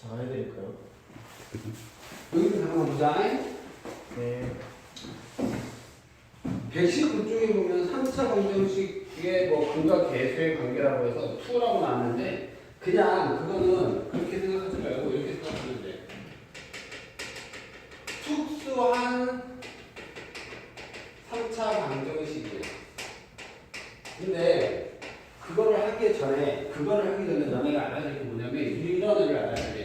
자 해드릴까요? 여기도 한번 보자. 네. 119쪽에 보면 3차 방정식의 뭐 근과 계수의 관계라고 해서 2라고 나왔는데 그냥 그거는 그렇게 생각하지 말고 이렇게 생각하면 돼. 특수한 3차 방정식이에요. 근데 그거를 하기 전에 그거를 하기 전에 너네가 알아야 될 게 뭐냐면 이런 애를 알아야 돼.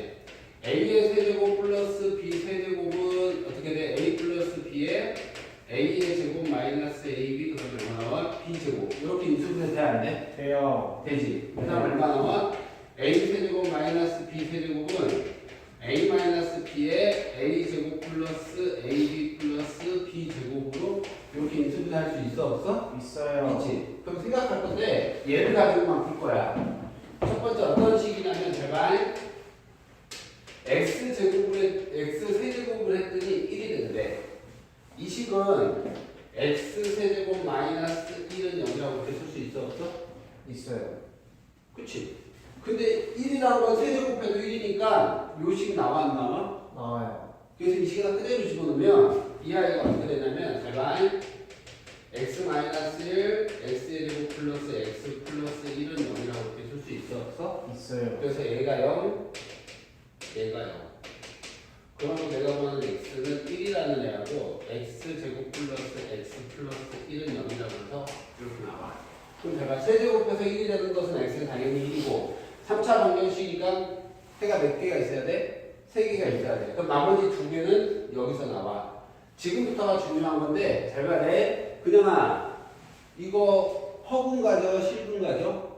A의 세제곱 플러스 b 세제곱은 어떻게 돼? a 플러스 b의 a의 제곱 마이너스 ab 그러면 얼마 나와? b 제곱 이렇게 인수분해 돼야 안 돼? 돼요. 되지. 그 다음 얼마 나와? a 세제곱 마이너스 b 세제곱은 a 마이너스 b의 a 제곱 플러스 ab 플러스 b 제곱으로 이렇게 인수분해 할 수 있어 없어? 있어요. 있지. 그럼 생각할 건데 얘를 가지고만 풀 거야. 첫 번째 어떤 식이냐면 제발 x 제곱을 했, x 세제곱을 했더니 1이 된대. 이 식은 x 세제곱 마이너스 1은 0이라고 이렇게 쓸 수 있어 없어? 있어요. 그치? 근데 1이라는 건 세제곱해도 1이니까 요식 나와 안 나와? 나와요. 그래서 이 식에다 그대로 집어넣으면 이 아이가 어떻게 되냐면 제발 x 마이너스 1, x의 제곱 플러스 x 플러스 1은 0이라고 이렇게 쓸 수 있어 없어? 있어요. 그래서 얘가 0, 얘가 0. 그러면 내가 보는 x는 1이라는 애하고 x 제곱 플러스 x 플러스 1은 0이라고 해서 이렇게 나와. 그럼 제가 세제곱해서 1이 되는 것은 x는 당연히 1이고 3차 방정식이니까 해가 몇 개가 있어야 돼? 세 개가 있어야 돼. 그럼 나머지 두 개는 여기서 나와. 지금부터가 중요한 건데 잘 봐야 돼. 그냥아 이거 허군 가죠? 실분 가죠?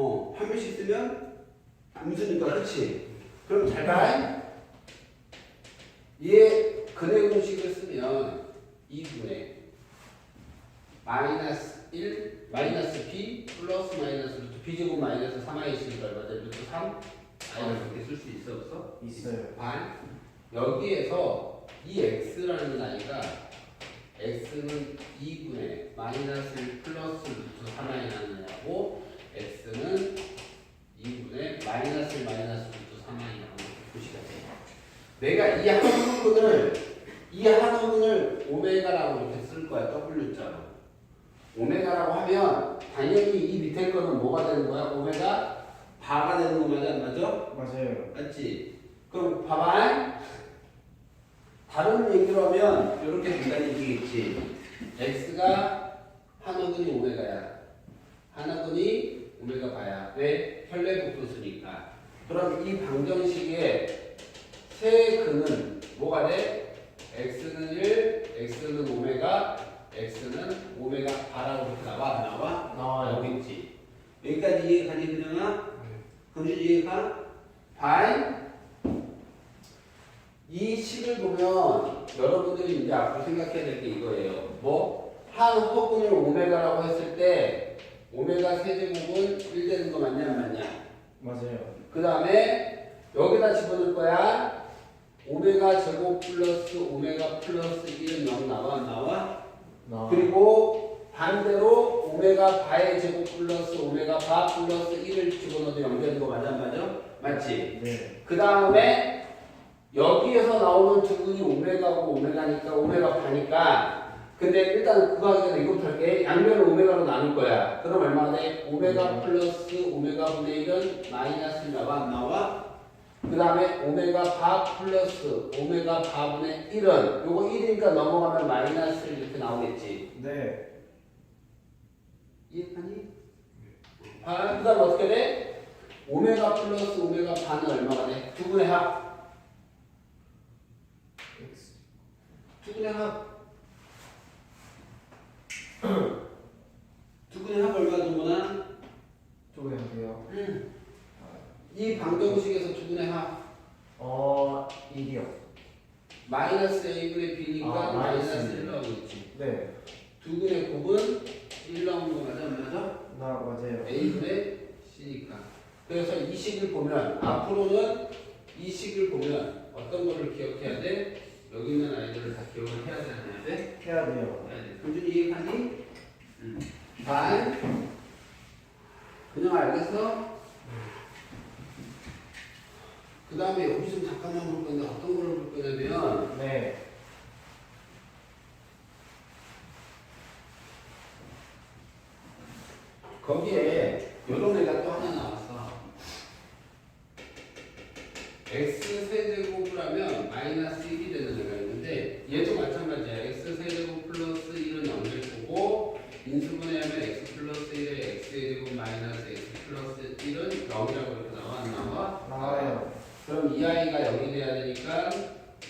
어, 한 명씩 쓰면 음수니까 그치? 그럼 잘 봐. 얘 근해 공식을 쓰면 2분의 마이너스 1 마이너스 b 플러스 마이너스 루트 b 제곱 마이너스 3i씨니까 얼마 돼? 루트 3? 아이를 이렇게 쓸 수 있어 없어? 있어요. 반 여기에서 이 x라는 아이가 x는 2분의 마이너스 1 플러스 루트 3i라는 애하고 x는 2분의 마이너스 1 마이너스 루트 3i라는 표시가 돼요. 내가 이 한부분을 이 한부분을 오메가라고 이렇게 쓸 거야 w자로. 오메가라고 하면 당연히 이 밑에 거는 뭐가 되는 거야? 오메가 바가 되는 거 맞아 안 맞아? 맞아요. 맞지? 그럼 봐봐. 다른 얘기로 하면 이렇게 된다는 얘기겠지. x가 한어근이 오메가야. 한어근이 오메가 바야. 왜? 혈례복도수니까. 그럼 이 방정식의 세 근은 뭐가 돼? x는 1, x는 오메가, x는 오메가 바라고 나와? 안 나와? 나와요. 나오겠지. 여기까지 이해가니 그러나? 그럼 이해가? 바이 이 식을 보면 여러분들이 이제 앞으로 생각해야 될 게 이거예요. 뭐? 한 허분을 오메가라고 했을 때 오메가 세제곱은 1 되는 거 맞냐 안 맞냐? 맞아요. 그 다음에 여기다 집어넣을 거야. 오메가 제곱 플러스 오메가 플러스 1은 0 나와 안 나와? 나와. 그리고 반대로 오메가 바의 제곱 플러스 오메가 바 플러스 1을 집어넣어도 0 되는 거 맞아 안 맞아? 맞지? 네. 그 다음에 여기에서 나오는 두 분이 오메가고 오메가니까 오메가 바니까 근데 일단 그거 하기 전에 이거부터 할게 양면을 오메가로 나눌 거야 그럼 얼마나 돼? 오메가 플러스 오메가 분의 1은 마이너스 나와 안 나와? 그 다음에 오메가 바 플러스 오메가 바분의 1은 요거 1이니까 넘어가면 마이너스 이렇게 나오겠지 네. 이해하니? 아, 그 다음 어떻게 돼? 오메가 플러스 오메가 반은 얼마가 돼? 두 분의 합. 두 분의 합. 두 분의 합 얼마 정도나? 쪽에 할게요. 이 방정식에서 두 분의 합. 어, 1이요. 마이너스 a분의 b니까 아, 마이너스 마이너스 1 나오고 있지. 네. 두 분의 곱은 1 나오는 거 맞아? 안 맞아? 나 맞아요. a분의 c니까. 그래서 이 식을 보면 앞으로는 이 식을 보면 어떤 거를 기억해야 돼? 여기 있는 아이들을 다 기억을 해야 되는 돼? 해야 돼요. 금준이 이해하니? 반. 그 그냥 알겠어? 그 다음에 여기 좀 잠깐만 볼 건데 어떤 걸 볼 거냐면 네. 거기에 요런 애가 또 하나 나왔어. x 세제곱을 하면 마이너스 1이 되는 애가 있는데 얘도 마찬가지야. x 세제곱 플러스 1은 0될 거고 인수분해하면 x 플러스 1에 x의 제곱 마이너스 x 플러스 1은 0이라고 이렇게 나와 안 나와? 나와요. 그럼 이 아이가 0이 돼야 되니까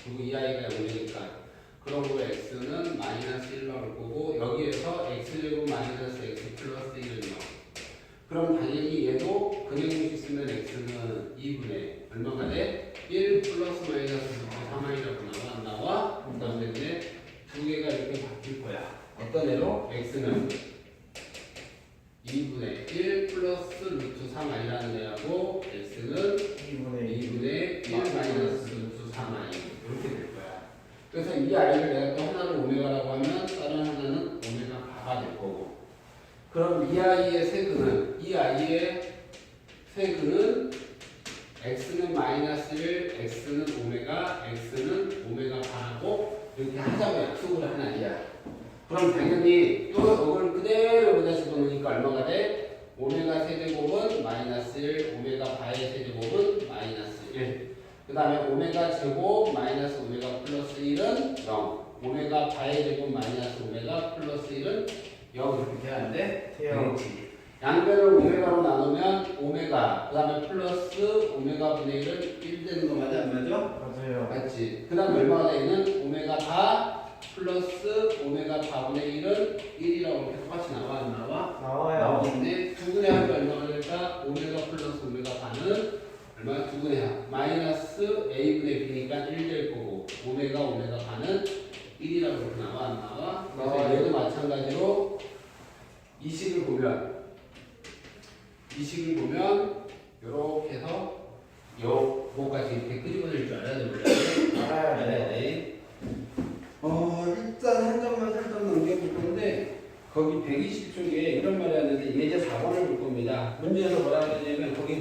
그리고 이 아이가 0이니까 그러고 x는 마이너스 1 나올 거고 여기에서 x제곱 마이너스 x 플러스 1은 0 그럼 당연히 얘도 근해공식 쓰면 x는 2분의 얼마가 돼? 1 플러스 마이너스 3i라고 나와 안 나와? 그 다음에 두 개가 이렇게 바뀔 거야 어떤 애로? x는 2분의 1 플러스 루트 3i라는 애하고 x는 2분의 2. 2분의 1 마이너스 루트 3i 이렇게 될 거야. 그래서 이 i를 내가 또 하나는 오메가라고 하면 다른 하나는 오메가 바가 될 거고. 그럼 이 i의 세근은 이 i의 세근은 x는 마이너스 1, x는 오메가, x는 오메가 바라고 이렇게 하자고 약속을 한 아이야. 그럼 당연히 또 이걸 그대로 여기다 집어넣으니까 얼마가 돼? 오메가 세제곱은 마이너스 1, 오메가 바의 세제곱은 마이너스 1. 그 다음에 오메가 제곱 마이너스 오메가 플러스 1은 0. 오메가 바의 제곱 마이너스 오메가 플러스 1은 0 이렇게 돼? 돼요. 그렇지. 양변을 오메가로 나누면 오메가, 그 다음에 플러스 오메가 분의 1은 1 되는 거 맞아? 안 맞아? 맞아요. 맞지. 그 다음 얼마가 되는 오메가 바 플러스 오메가 바분의 1은 1이라고 이렇게 똑같이 나와 안 나와? 나와요. 나오는데 두 분의 합이 얼마가 될까? 오메가 플러스 오메가 바는 얼마? 두 분의 합. 마이너스 a분의 b니까 1 될 거고 오메가 오메가 바는 1이라고 이렇게 나와 안 나와? 그래서. 얘도 마찬가지로 이 식을 보면 이 식을 보면 이렇게 해서 요거까지 이렇게 끄집어낼 줄 알아야 됩니다. 알아요. 네. 어, 일단 한 점만 살짝 넘겨볼 건데, 거기 120쪽에 이런 말이 왔는데, 예제 4번을 볼 겁니다. 문제에서 뭐라 그러냐면, 거기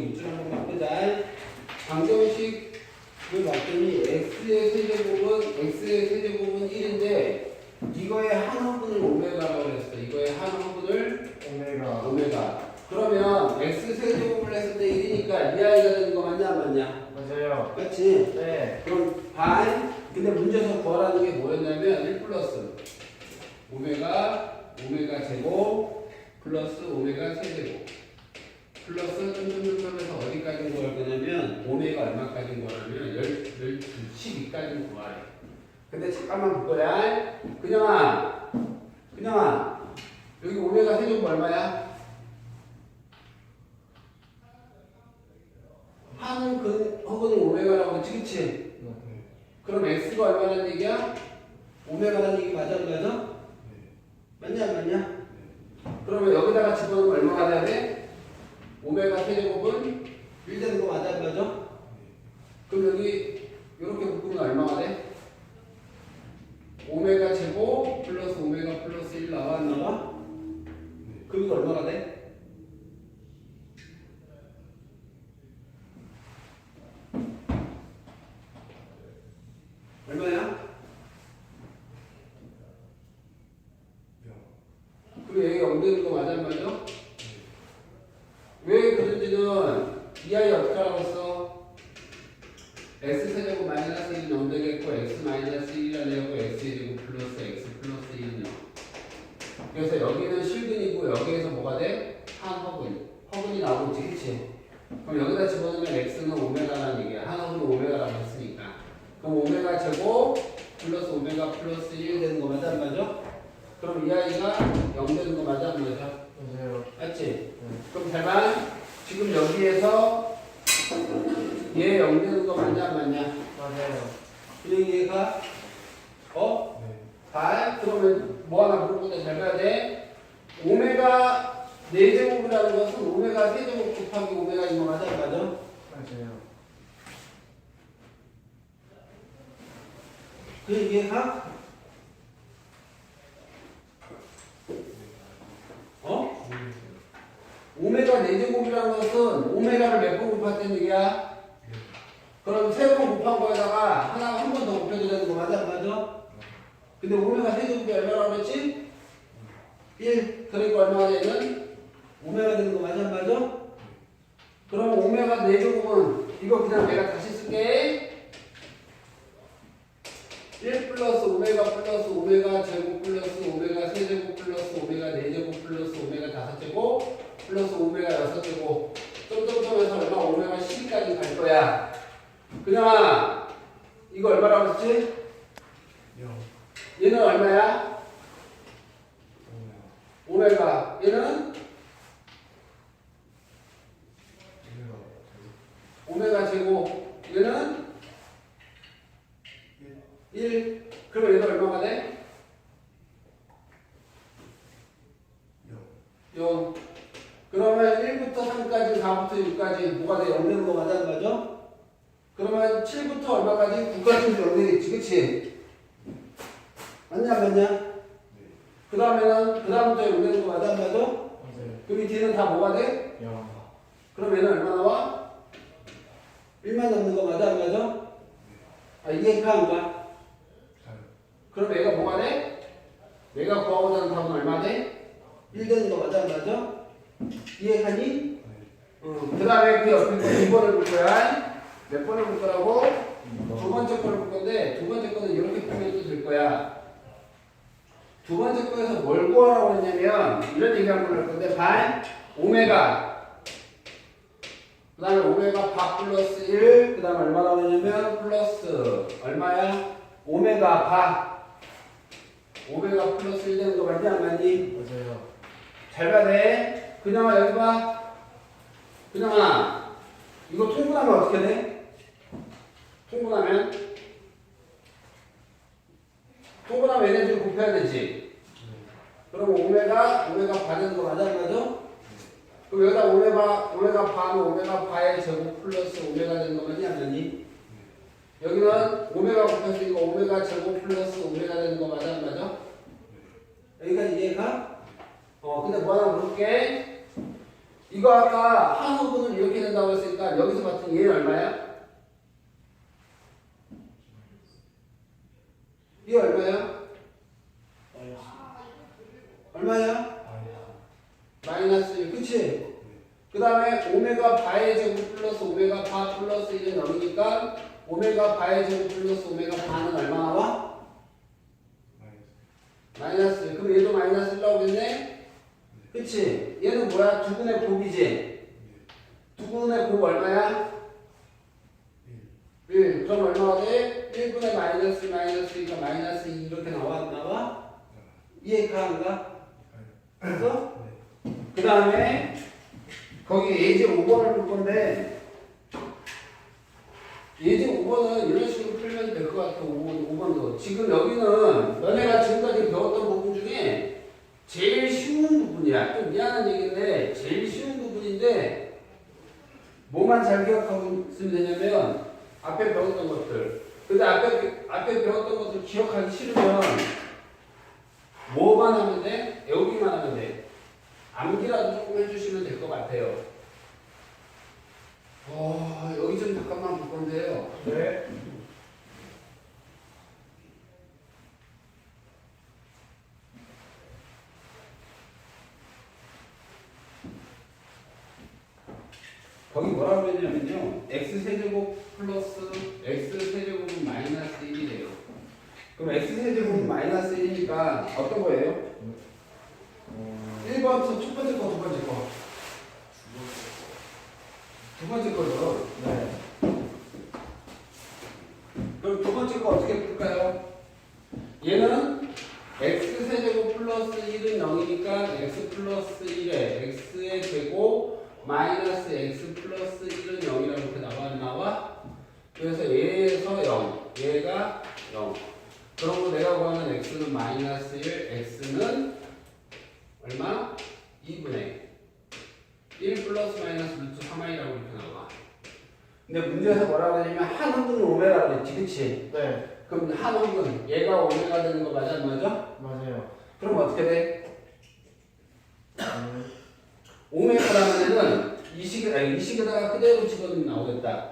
12까지 구하려면 12, 12까지 구하래. 근데 잠깐만 그거야. 그냥아, 그냥아, 여기 오메가 세종부 얼마야? 하는 그, 근, 허근은 오메가라고 그지 그치? 그럼 X가 얼마라는 얘기야? 오메가라는 얘기 맞아, 안 맞아? 맞냐, 안 맞냐? 그러면 여기다가 집어넣으면 얼마가 돼야 돼? 오메가 3제곱은 1되는 거 맞아, 안 맞아? 그럼 여기 이렇게 묶으면 얼마가 돼? 오메가 제곱 플러스 오메가 플러스 1 나와 안 나와? 그럼 이거 얼마가 돼? 얼마야? 그리고 여기 엉덩이 거 맞아 안 맞아? 왜 그런지는 이 아이 어떻게 하라고 했어? x 세제곱 마이너스 1은 엉덩이겠고 x 마이너스 1이라는 애고 x 제곱 플러스 x 플러스 1은 0 그래서 여기는 실근이고 여기에서 뭐가 돼? 한 허근 허근이 나오고 있지 그치? 그럼 여기다 집어넣으면 x는 오메가라는 얘기야 한 허근은 오메가라고 했으니까 그럼 오메가 제곱 플러스 오메가 플러스 1 되는 거 맞아 안 맞아? 그럼 이 아이가 0 되는 거 맞아 안 맞아? 맞아요. 맞지? 그럼 대만 지금 여기에서 얘 0 되는 거 맞냐 안 맞냐? 맞아요. 그럼 얘가 어? 발? 그러면 뭐 하나 물어보자 잘 봐야 돼 오메가 4제곱이라는 것은 오메가 세제곱 곱하기 오메가인 거 맞아 안 맞아? 맞아요. 그 얘가 어? 오메가 오메가 4제곱이라는 것은 오메가를 몇 번 곱했다는 얘기야? 그럼 세 번 곱한 거에다가 하나 한 번 더 곱해도 되는 거 맞아 안 맞아? 근데 오메가 세제곱이 얼마라고 그랬지? 1 그러니까 얼마가 되는? 오메가 되는 거 맞아 안 맞아? 4제곱은 이거 그냥 내가 다시 쓸게 1 플러스 오메가 플러스 오메가 제곱 플러스 오메가 세제곱 플러스 오메가 4제곱 플러스 오메가 5제곱 플러스 오메가 6제곱 점점점에서 얼마 오메가 10까지 갈 거야 그냥 이거 얼마라고 했지? 영. 얘는 얼마야? 오메가. 오메가 얘는 오메가. 제곱 얘는 1 그러면 얘는 얼마가 돼? 영. 0 그러면 1부터 3까지 4부터 6까지 뭐가 돼? 0 되는 거 맞아 안 맞아? 그러면 7부터 얼마까지? 9까지 0 되겠지 그치? 맞냐 안 맞냐? 그 다음에는 그 다음부터 0 되는 거 맞아 안 맞아? 맞아요. 그럼 이 뒤는 다 뭐가 돼? 영. 그럼 얘는 얼마 나와? 1만 남는 거 맞아 안 맞아? 아 이게? 가요. 그럼 얘가 뭐가 돼? 내가 구하고자 하는 답은 얼마 돼? 1 되는 거 맞아 안 맞아? 이해하니? 네. 어, 그 다음에 그 옆에 거 2번을 볼 거야. 몇 번을 볼 거라고? 두 번째 거를 볼 건데, 두 번째 거는 이렇게 보면 또될 거야. 두 번째 거에서 뭘 구하라고 했냐면, 이런 얘기 한번 할 건데, 반, 오메가. 그 다음에 오메가 바 플러스 1, 그 다음에 얼마라고 했냐면, 플러스, 얼마야? 오메가 바. 오메가 플러스 1 되는 거 맞니, 안 맞니? 맞아요. 잘 봐야 돼. 그냥아 여기 봐. 그냥아 이거 통분하면 어떻게 돼? 통분하면 통분하면 얘네 들 곱해야 되지. 그럼 오메가 오메가 바 되는 거 맞아 안 맞아? 그럼 여기다 오메가 오메가 바는 오메가 바의 제곱 플러스 오메가 맞니 안 맞니? 여기는 오메가 곱했으니까 오메가 제곱 플러스 오메가 되는 거 맞아 안 맞아? 여기까지 이해가? 어, 근데 뭐 하나 물을게. 이거 아까 한 호분은 이렇게 된다고 했으니까 여기서 봤던 얘는 얼마야? 이게 얼마야? 얼마야? 마이너스 1, 그치? 그 다음에 오메가 바의 제곱 플러스 오메가 바 플러스 1은 0이니까 오메가 바의 제곱 플러스 오메가 바는 얼마 나와? 마이너스 1. 그럼 얘도 마이너스 1 나오겠네? 그치? 얘는 뭐야? 두분의 곱이지? 두분의 곱 얼마야? 1. 그럼 얼마가 돼? 1분의 마이너스 마이너스 니까 마이너스 2 이렇게 나와 안 나와? 이해가는가? 그래서 그 다음에 거기 예제 5번을 볼 건데 예제 5번은 이런 식으로 풀면 될 것 같아 5번, 5번도 지금 여기는 너네가 지금까지 배웠던 부분 중에 제일 쉬운 부분이야. 좀 미안한 얘기인데 제일 쉬운 부분인데 뭐만 잘 기억하고 있으면 되냐면 앞에 배웠던 것들. 근데 앞에, 앞에 배웠던 것들 기억하기 싫으면 뭐만 하면 돼? 외우기만 하면 돼 암기라도 조금 해주시면 될 것 같아요. 어, 여기 좀 잠깐만 볼 건데요. 네. 거기 뭐라고 했냐면요. x 세제곱 플러스 x 세제곱은 마이너스 1이래요. 그럼 x 세제곱은 마이너스 1이니까 어떤 거예요? 어, 1번부터 첫 번째 거, 두 번째 거. 두 번째 거죠. 네. 그럼 두 번째 거 어떻게 풀까요? 얘는 x 세제곱 플러스 1은 0이니까 x 플러스 1에 x의 제곱 마이너스 x 플러스 1은 0이라고 이렇게 나와 안 나와? 그래서 얘에서 0, 얘가 0. 그러고 내가 구하는 x는 마이너스 1, x는 얼마? 2분의 1 플러스 마이너스 루트 3i라고 이렇게 나와. 근데 문제에서 뭐라고 하냐면 한 흡은 오메가라고 했지, 그치? 네. 그럼 한 흡은 얘가 오메가 되는 거 맞아, 안 맞아? 맞아요. 그럼 어떻게 돼? 음, 오메가라는 애는 자, 이 식에다가 그대로 집어넣으면 나오겠다.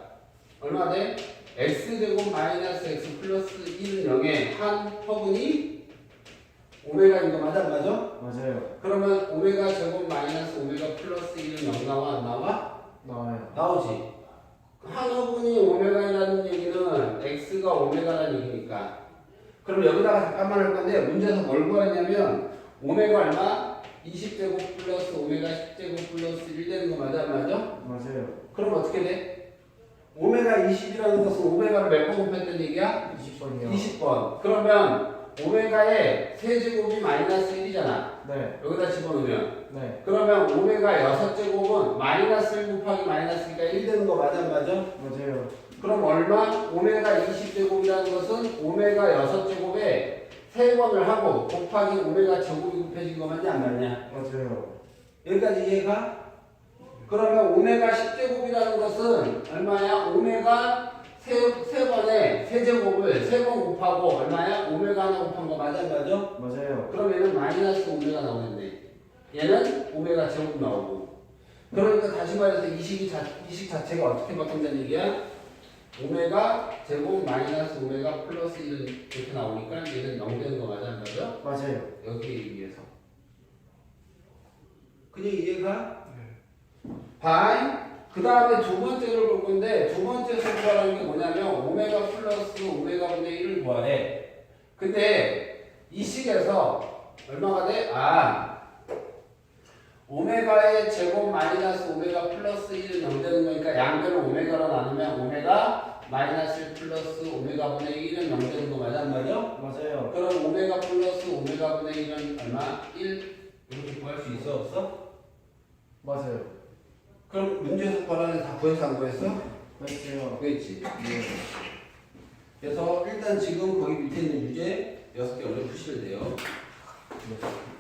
얼마 돼? x 제곱 마이너스 x 플러스 1은 0에 한 허분이 오메가인 거 맞아? 안 맞아? 맞아요. 그러면 오메가 제곱 마이너스 오메가 플러스 1은 0 나와? 안 나와? 나와요. 나오지. 한 허분이 오메가라는 얘기는 x가 오메가라는 얘기니까. 그럼 여기다가 잠깐만 할 건데 문제에서 뭘 구하냐면 오메가 얼마? 20제곱 플러스 오메가 10제곱 플러스 1 되는 거 맞아? 안 맞아? 맞아요. 그럼 어떻게 돼? 오메가 20이라는 것은 오메가를 몇 번 곱했던 얘기야? 20번이요. 20번. 그러면 오메가의 세제곱이 마이너스 1이잖아. 네. 여기다 집어넣으면. 네. 그러면 오메가 6제곱은 마이너스 1 곱하기 마이너스 1가 1 되는 거 맞아? 안 맞아? 맞아요. 그럼 얼마? 오메가 20제곱이라는 것은 오메가 6제곱에 3번을 하고 곱하기 오메가 제곱이 곱해진 거 맞냐? 안 맞냐? 맞아요. 여기까지 이해가? 그러면 오메가 10제곱이라는 것은 얼마야? 오메가 세, 세 번에 세제곱을 세 번 곱하고 얼마야? 오메가 하나 곱한 거 맞아? 안 맞아? 맞아요. 그럼 얘는 마이너스 오메가 나오겠네. 얘는 오메가 제곱 나오고. 그러니까 다시 말해서 이 식이 자, 이 식 자체가 어떻게 바뀐다는 얘기야? 오메가 제곱 마이너스 오메가 플러스 1은 이렇게 나오니까 얘는 0 되는 거 맞아? 안 맞아? 맞아요. 여기에 의해서. 그냥 이해가? 네. 바이. 그 다음에 두 번째를 볼 건데, 두 번째 성과라는 게 뭐냐면, 오메가 플러스 오메가 분의 1을 구하래. 근데, 이 식에서, 얼마가 돼? 아, 오메가의 제곱 마이너스 오메가 플러스 1은 0 되는 거니까, 양변을 오메가로 나누면, 오메가 마이너스 1 플러스 오메가 분의 1은 0 되는 거? 안 맞아? 맞아요. 그럼 오메가 플러스 오메가 분의 1은 얼마? 1? 이렇게 구할 수 있어 없어? 맞아요. 그럼 문제에서 구하라는 다 구해서 안 구했어? 맞아요. 구했지 네. 그래서 일단 지금 거기 밑에 있는 유제 6개 얼른 푸시면 돼요 네.